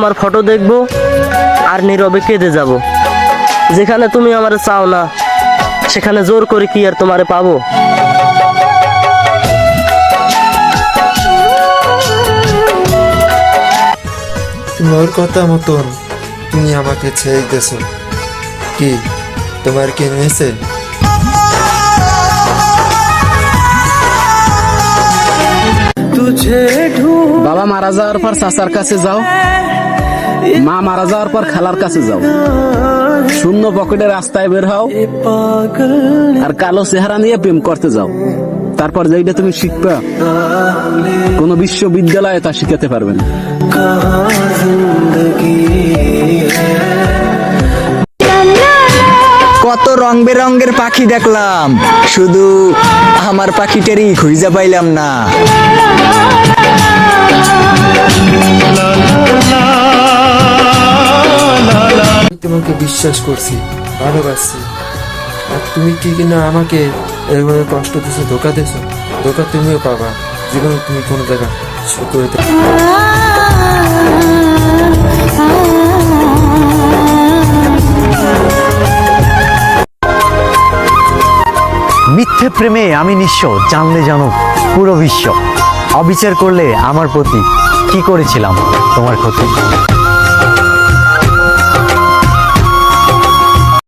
তোমার ফটো দেখব আর নীরবে কেঁদে যাব। যেখানে তুমি আমার চাও না, সেখানে জোর করে কি আর তোমারে পাবো? তুমি ওর কথা মতন তুমি আমাকে ছেড়ে দিতেছো কি, তোমার কি নিয়েছে মারা যাওয়ার পর চাচার কাছে যাও। মা মারা যাওয়ার পর খালার কাছে যাও। শূন্য পকেটে রাস্তায় বের হও আর কালো চেহারা নিয়ে প্রেম করতে যাও। তারপর যেটা তুমি শিখবে, কোনো বিশ্ববিদ্যালয়ে তা শিখাতে পারবে না। কত রং বেরঙের পাখি দেখলাম। শুধু আমার পাখিটারই খুঁজে পাইলাম না। তোমাকে বিশ্বাস করছি, ভালোবাসছি। আর তুমি কি কিনা আমাকে এইভাবে কষ্ট দিছো, ধোকা দিছো? ধোকা তুমিও পাবা, জীবনে তুমি কোনো জায়গা সুখ হইতে মিথ্যে প্রেমে আমি নিঃস্ব, জানলে জানো, পুরো বিশ্ব। অবিচার করলে আমার প্রতি কি করেছিলাম তোমার ক্ষতি?